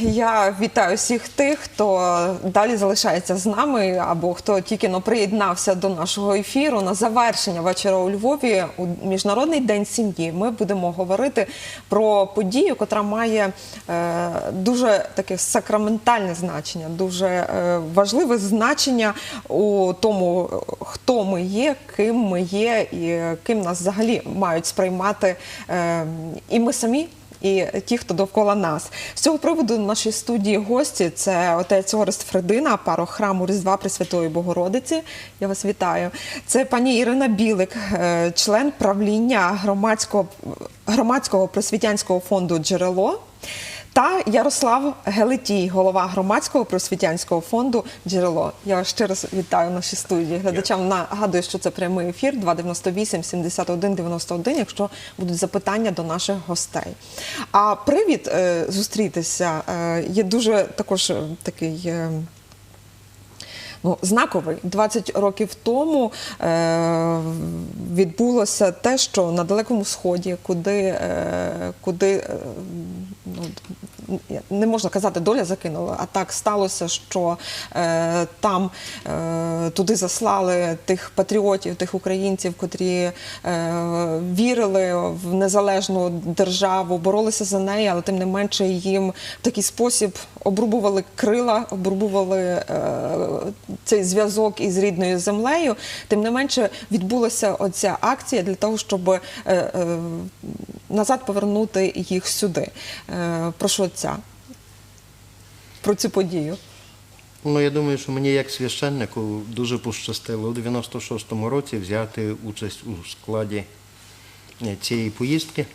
Я вітаю всіх тих, хто далі залишається з нами, або хто тільки но приєднався до нашого ефіру. На завершення вечора у Львові у міжнародний день сім'ї. Ми будемо говорити про подію, котра має е, дуже таке сакраментальне значення, дуже е, важливе значення у тому, хто ми є, ким ми є, і ким нас взагалі мають сприймати е, і ми самі і ті, хто довкола нас. З цього приводу в нашій студії гості це отець Орест Фредина, парох храму Різдва Пресвятої Богородиці. Я вас вітаю. Це пані Ірина Білик, е, член правління громадського, громадського просвітянського фонду Джерело. Та Ярослав Гелетій, голова громадського просвітянського фонду Джерело. Я вас ще раз вітаю в нашій студії. Глядачам нагадую, що це прямий ефір 298 71 91, якщо будуть запитання до наших гостей. А привід е, зустрітися е, є дуже також е, такий. Ну, знаковий. 20 років тому е, відбулося те, що на далекому сході, куди, е, куди е, ну, не можна казати, доля закинула, а так сталося, що е, там е, туди заслали тих патріотів, тих українців, котрі е, вірили в незалежну державу, боролися за неї, але тим не менше їм в такий спосіб обрубували крила, обрубували е, цей зв'язок із рідною землею. Тим не менше відбулася оця акція для того, щоб е, е, назад повернути їх сюди. Е, про що ця? Про цю подію. Ну, я думаю, що мені як священнику дуже пощастило у 96-му році взяти участь у складі е, цієї поїздки,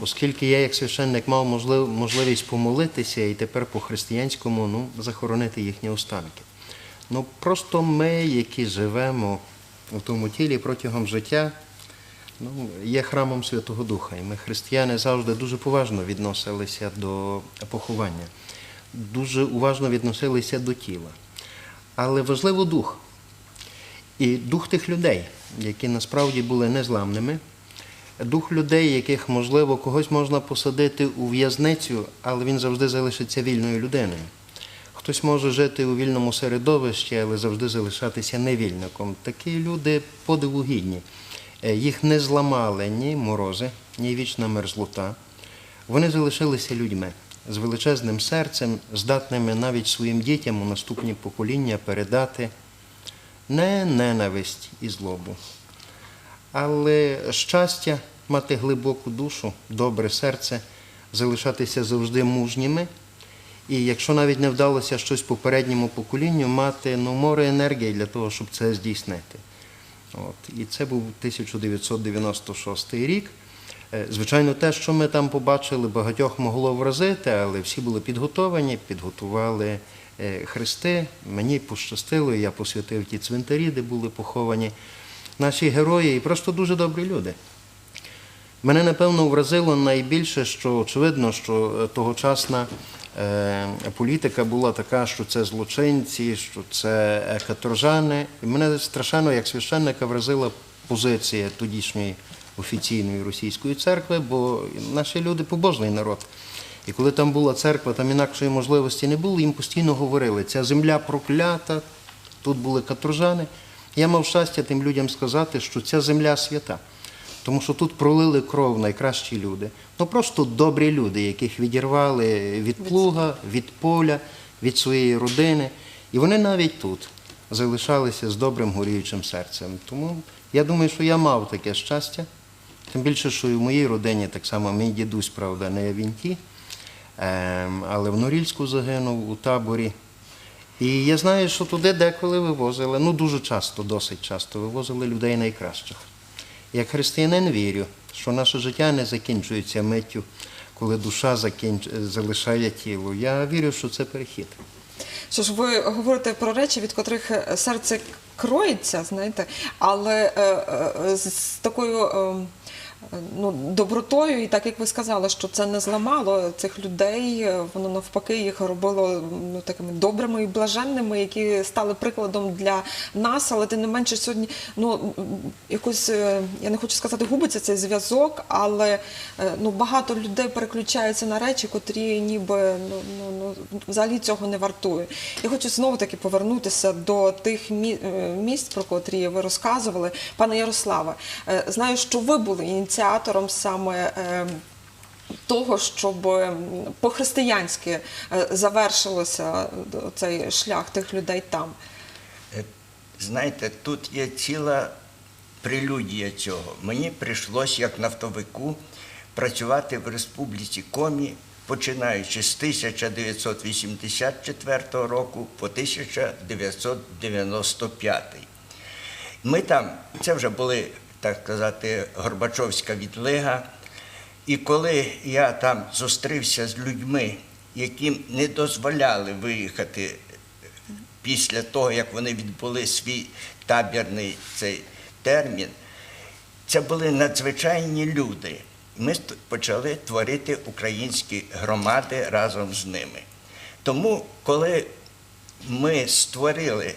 оскільки я як священник мав можлив- можливість помолитися і тепер по-християнському ну, захоронити їхні останки. Ну, просто ми, які живемо у тому тілі протягом життя, ну, є храмом Святого Духа. І ми, християни, завжди дуже поважно відносилися до поховання, дуже уважно відносилися до тіла. Але важливо дух. І дух тих людей, які насправді були незламними, дух людей, яких, можливо, когось можна посадити у в'язницю, але він завжди залишиться вільною людиною. Хтось може жити у вільному середовищі, але завжди залишатися невільником. Такі люди подиву гідні. Е, Їх не зламали ні морози, ні вічна мерзлота. Вони залишилися людьми з величезним серцем, здатними навіть своїм дітям у наступні покоління передати не ненависть і злобу, але щастя мати глибоку душу, добре серце, залишатися завжди мужніми. І якщо навіть не вдалося щось попередньому поколінню, мати ну, море енергії для того, щоб це здійснити. От. І це був 1996 рік. Е, Звичайно, те, що ми там побачили, багатьох могло вразити, але всі були підготовані, підготували е, хрести. Мені пощастило, я посвятив ті цвинтарі, де були поховані наші герої, і просто дуже добрі люди. Мене напевно вразило найбільше, що очевидно, що е, тогочасна е, політика була така, що це злочинці, що це е, каторжани. І мене страшенно як священника вразила позиція тодішньої офіційної російської церкви, бо наші люди побожний народ. І коли там була церква, там інакшої можливості не було, їм постійно говорили, ця земля проклята, тут були каторжани. Я мав щастя тим людям сказати, що ця земля свята. Тому що тут пролили кров найкращі люди. Ну просто добрі люди, яких відірвали від плуга, від поля, від своєї родини. І вони навіть тут залишалися з добрим горіючим серцем. Тому я думаю, що я мав таке щастя. Тим більше, що і в моїй родині так само мій дідусь, правда, не Вінті, ем, але в Норільську загинув у таборі. І я знаю, що туди деколи вивозили, ну дуже часто, досить часто вивозили людей найкращих. Як християнин вірю, що наше життя не закінчується миттю, коли душа закінч... залишає тіло. Я вірю, що це перехід. Що ж ви говорите про речі, від котрих е, серце кроється, знаєте, але е, е, з такою. е, ну, добротою, і так як ви сказали, що це не зламало цих людей, е, воно навпаки їх робило ну, такими добрими і блаженними, які стали прикладом для нас, але тим не менше сьогодні ну, якось, е, я не хочу сказати, губиться цей зв'язок, але е, ну, багато людей переключаються на речі, котрі ніби ну, ну, ну, взагалі цього не вартують. Я хочу знову таки повернутися до тих місць, про котрі ви розказували. Пане Ярославе, знаю, що ви були ініціатором саме. е, Того, щоб по-християнськи е, завершилося е, цей шлях тих людей там. Е, Знаєте, тут є ціла прелюдія цього. Мені прийшлось як нафтовику працювати в Республіці Комі, починаючи з 1984 року по 1995. Ми там, це вже були, так сказати, Горбачовська відлига. І коли я там зустрівся з людьми, яким не дозволяли виїхати після того, як вони відбули свій табірний цей термін, це були надзвичайні люди. Ми почали творити українські громади разом з ними. Тому, коли ми створили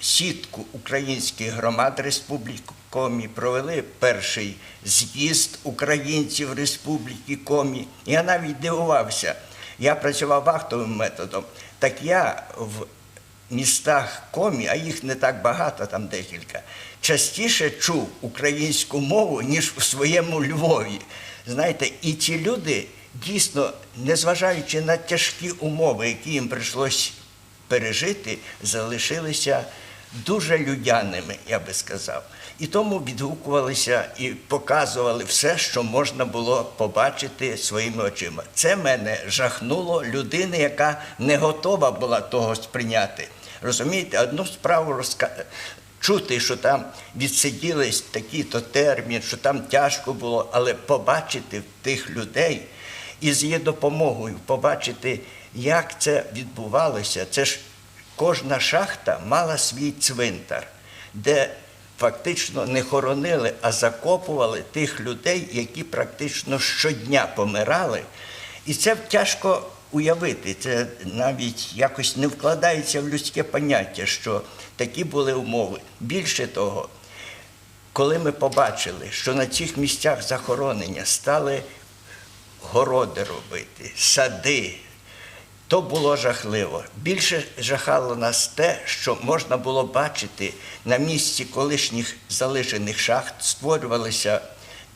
сітку українських громад Республіки провели перший з'їзд українців Республіки Комі. Я навіть дивувався. Я працював вахтовим методом. Так я в містах Комі, а їх не так багато, там декілька, частіше чув українську мову, ніж у своєму Львові. Знаєте, і ці люди дійсно, незважаючи на тяжкі умови, які їм прийшлось пережити, залишилися дуже людяними, я би сказав. І тому відгукувалися і показували все, що можна було побачити своїми очима. Це мене жахнуло людини, яка не готова була того сприйняти. Розумієте, одну справу розка... чути, що там відсиділись такий-то термін, що там тяжко було, але побачити тих людей і з її допомогою побачити, як це відбувалося. Це ж кожна шахта мала свій цвинтар, де фактично не хоронили, а закопували тих людей, які практично щодня помирали. І це тяжко уявити. Це навіть якось не вкладається в людське поняття, що такі були умови. Більше того, коли ми побачили, що на цих місцях захоронення стали городи робити, сади, то було жахливо. Більше жахало нас те, що можна було бачити на місці колишніх залишених шахт, створювалися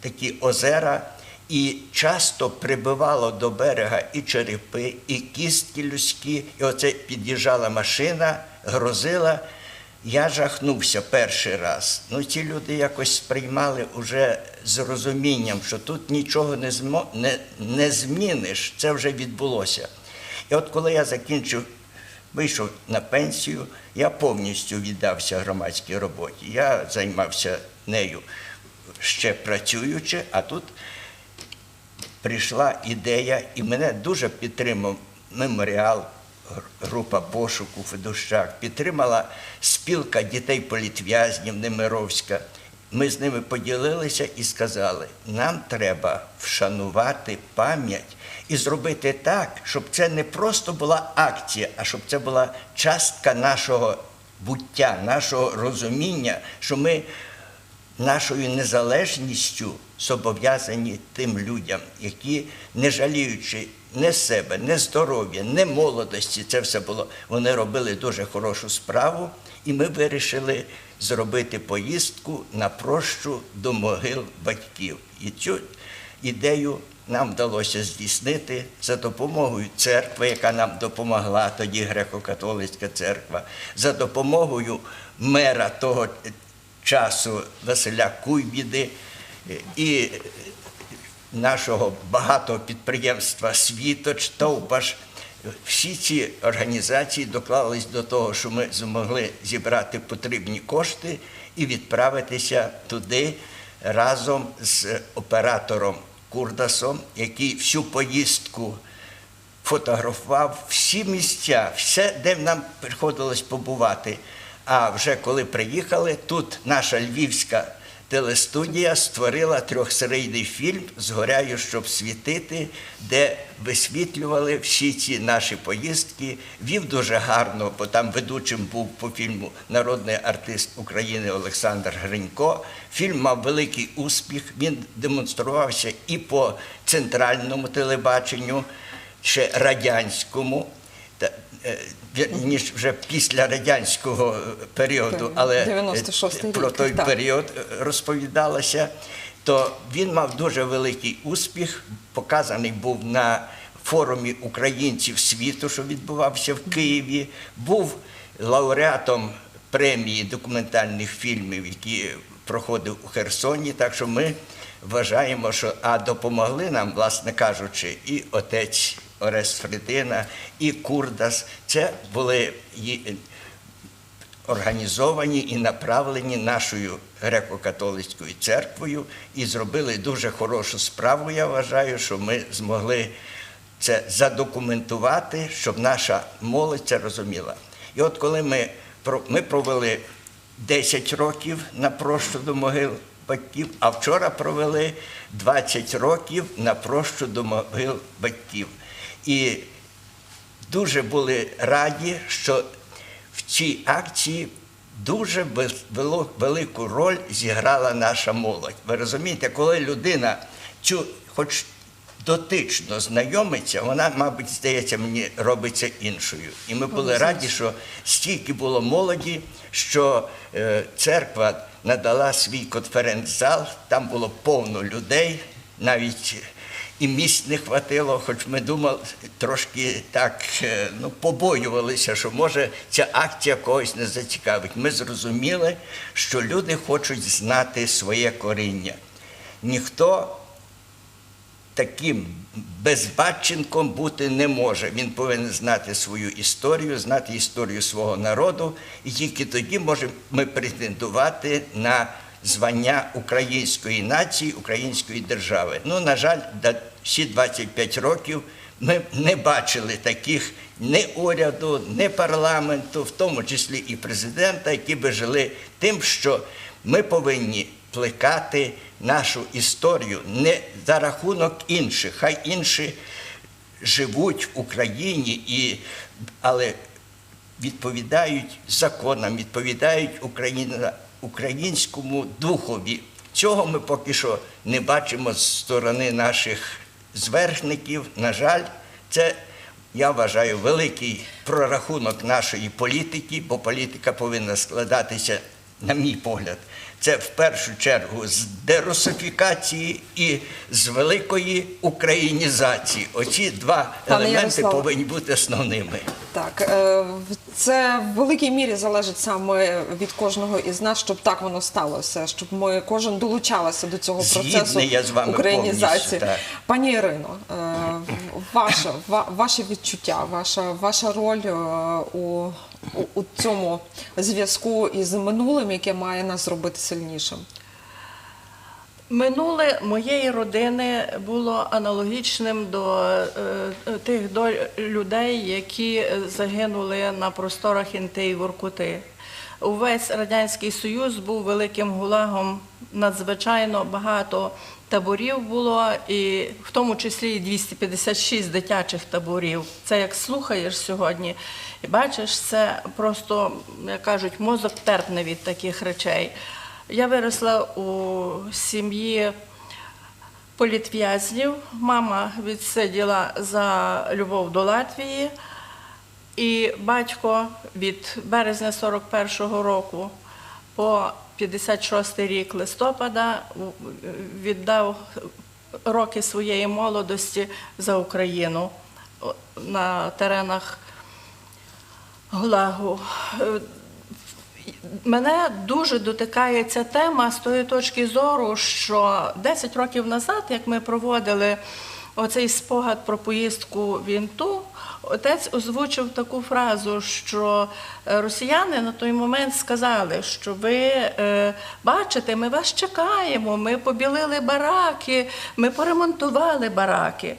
такі озера, і часто прибивало до берега і черепи, і кістки людські, і оце під'їжджала машина, грозила. Я жахнувся перший раз. Ну, ці люди якось сприймали уже з розумінням, що тут нічого не, змо, не, не зміниш, це вже відбулося. І от коли я закінчив, вийшов на пенсію, я повністю віддався громадській роботі. Я займався нею ще працюючи, а тут прийшла ідея, і мене дуже підтримав меморіал, група пошуку Федущак, підтримала спілка дітей політв'язнів Немировська. Ми з ними поділилися і сказали, нам треба вшанувати пам'ять і зробити так, щоб це не просто була акція, а щоб це була частка нашого буття, нашого розуміння, що ми нашою незалежністю зобов'язані тим людям, які, не жаліючи не себе, не здоров'я, не молодості, це все було. Вони робили дуже хорошу справу, і ми вирішили зробити поїздку на прощу до могил батьків. І цю ідею нам вдалося здійснити за допомогою церкви, яка нам допомогла, тоді греко-католицька церква, за допомогою мера того часу Василя Куйбіди і нашого багатого підприємства Світоч, Товпаш. Всі ці організації доклались до того, що ми змогли зібрати потрібні кошти і відправитися туди разом з оператором Курдасом, який всю поїздку фотографував всі місця, все, де нам приходилось побувати. А вже коли приїхали, тут наша львівська телестудія створила трьохсерійний фільм Згоряю, щоб світити, де висвітлювали всі ці наші поїздки. Вів дуже гарно, бо там ведучим був по фільму народний артист України Олександр Гринько. Фільм мав великий успіх. Він демонструвався і по центральному телебаченню, ще радянському. Е, ніж вже після радянського е, періоду, але е, 96-й про той так. період розповідалося, то він мав дуже великий успіх. Показаний був на форумі українців світу, що відбувався в Києві. Був лауреатом премії документальних фільмів, які проходив у Херсоні. Так що ми вважаємо, що а допомогли нам, власне кажучи, і отець Орест Фредина, і Курдас. Це були організовані і направлені нашою греко-католицькою церквою і зробили дуже хорошу справу. Я вважаю, що ми змогли це задокументувати, щоб наша молодь це розуміла. І от коли ми, ми провели 10 років на прощу до могил батьків, а вчора провели 20 років на прощу до могил батьків. І дуже були раді, що в цій акції дуже вел- велику роль зіграла наша молодь. Ви розумієте, коли людина цю хоч дотично знайомиться, вона, мабуть, здається, мені робиться іншою. І ми були раді, що стільки було молоді, що е, церква надала свій конференц-зал, там було повно людей, навіть і місць не хватило, хоч ми думали, трошки так е, ну, побоювалися, що може ця акція когось не зацікавить. Ми зрозуміли, що люди хочуть знати своє коріння. Ніхто таким безбатченком бути не може. Він повинен знати свою історію, знати історію свого народу, і тільки тоді можемо ми претендувати на звання української нації, української держави. Ну, на жаль, всі 25 років ми не бачили таких ні уряду, ні парламенту, в тому числі і президента, які би жили тим, що ми повинні плекати нашу історію не за рахунок інших. Хай інші живуть в Україні, і, але відповідають законам, відповідають Україна, українському духові. Цього ми поки що не бачимо з сторони наших зверхників. На жаль, це я вважаю великий прорахунок нашої політики, бо політика повинна складатися, на мій погляд, це в першу чергу з дерусифікації і з великої українізації. Оці два Пане елементи Ярославе. повинні бути основними. Так, е, це в великій мірі залежить саме від кожного із нас, щоб так воно сталося, щоб ми кожен долучалися до цього Згідний процесу я з вами українізації. так. Пані Ірино, е, ваше, ваше відчуття, ваша, ваша роль е, у, у, цьому зв'язку із минулим, яке має нас зробити сильнішим. Минуле моєї родини було аналогічним до е, е, тих доль людей, які загинули на просторах Інти Воркути. Увесь радянський союз був великим гулагом. Надзвичайно багато таборів було, і в тому числі 256 дитячих таборів. Це як слухаєш сьогодні, і бачиш, це просто, як кажуть, мозок терпне від таких речей. Я виросла у сім'ї політв'язнів. Мама відсиділа за любов до Латвії, і батько від березня 41-го року по 56 рік листопада віддав роки своєї молодості за Україну на теренах Гулагу. Е, Мене дуже дотикає ця тема з тої точки зору, що 10 років назад, як ми проводили оцей спогад про поїздку в Інту, отець озвучив таку фразу, що е, росіяни на той момент сказали, що ви е, бачите, ми вас чекаємо, ми побілили бараки, ми поремонтували бараки.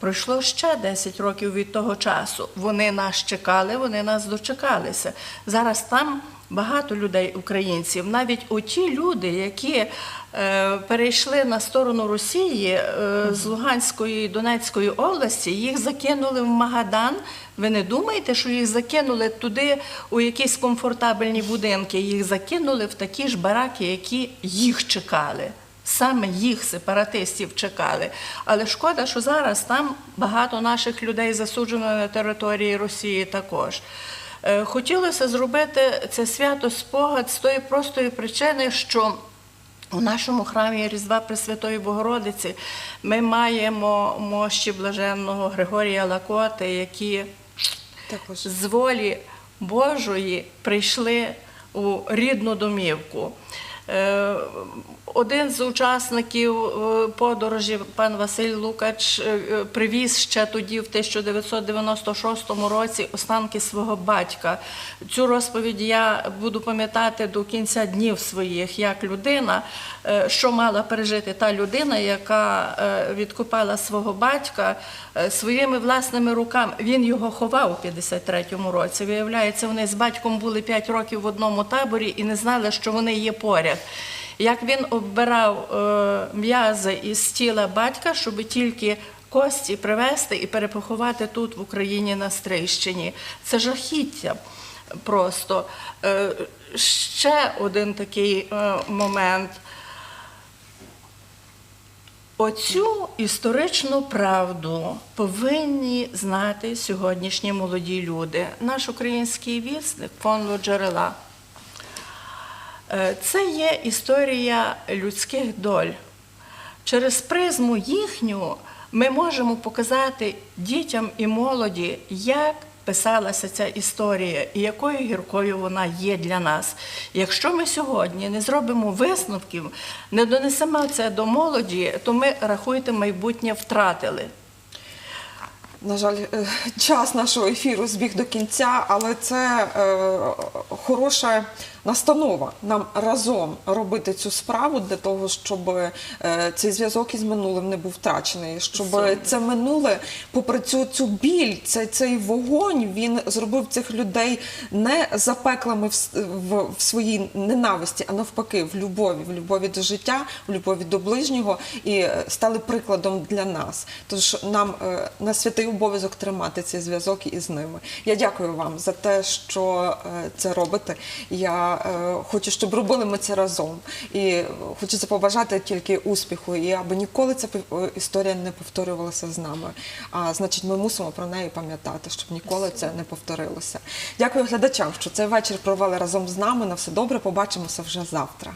Пройшло ще 10 років від того часу. Вони нас чекали, вони нас дочекалися. Зараз там багато людей, українців, навіть оті люди, які е, перейшли на сторону Росії е, з Луганської і Донецької області, їх закинули в Магадан. Ви не думаєте, що їх закинули туди у якісь комфортабельні будинки? Їх закинули в такі ж бараки, які їх чекали. Саме їх, сепаратистів, чекали. Але шкода, що зараз там багато наших людей засуджено на території Росії також. Е, Хотілося зробити це свято спогад з тої простої причини, що у нашому храмі Різдва Пресвятої Богородиці ми маємо мощі блаженного Григорія Лакоти, які Також. з волі Божої прийшли у рідну домівку. Один з учасників е, подорожі, пан Василь Лукач, е, е, привіз ще тоді, в 1996 році, останки свого батька. Цю розповідь я буду пам'ятати до кінця днів своїх, як людина, що мала пережити та людина, яка відкопала свого батька своїми власними руками. Він його ховав у 53-му році. Виявляється, вони з батьком були 5 років в одному таборі і не знали, що вони є поряд. Як він оббирав е, м'язи із тіла батька, щоб тільки кості привезти і перепоховати тут в Україні на Стрийщині. Це жахіття просто. Е, ще один такий е, момент. Оцю історичну правду повинні знати сьогоднішні молоді люди. Наш український вісник фонду джерела. Е, Це є історія людських доль. Через призму їхню ми можемо показати дітям і молоді, як писалася ця історія і якою гіркою вона є для нас. Якщо ми сьогодні не зробимо висновків, не донесемо це до молоді, то ми рахуйте майбутнє втратили. На жаль, е, час нашого ефіру збіг до кінця, але це е, хороша настанова нам разом робити цю справу для того, щоб е, цей зв'язок із минулим не був втрачений, щоб це минуле, попри цю, цю біль, цей, цей вогонь, він зробив цих людей не запеклими в, в, в своїй ненависті, а навпаки, в любові, в любові до життя, в любові до ближнього і е, стали прикладом для нас. Тож нам е, на святий обов'язок тримати цей зв'язок із ними. Я дякую вам за те, що це робите. Я е, хочу, щоб робили ми це разом. І е, хочеться побажати тільки успіху, і аби ніколи ця історія не повторювалася з нами. А значить, ми мусимо про неї пам'ятати, щоб ніколи це не повторилося. Дякую глядачам, що цей вечір провели разом з нами. На все добре. Побачимося вже завтра.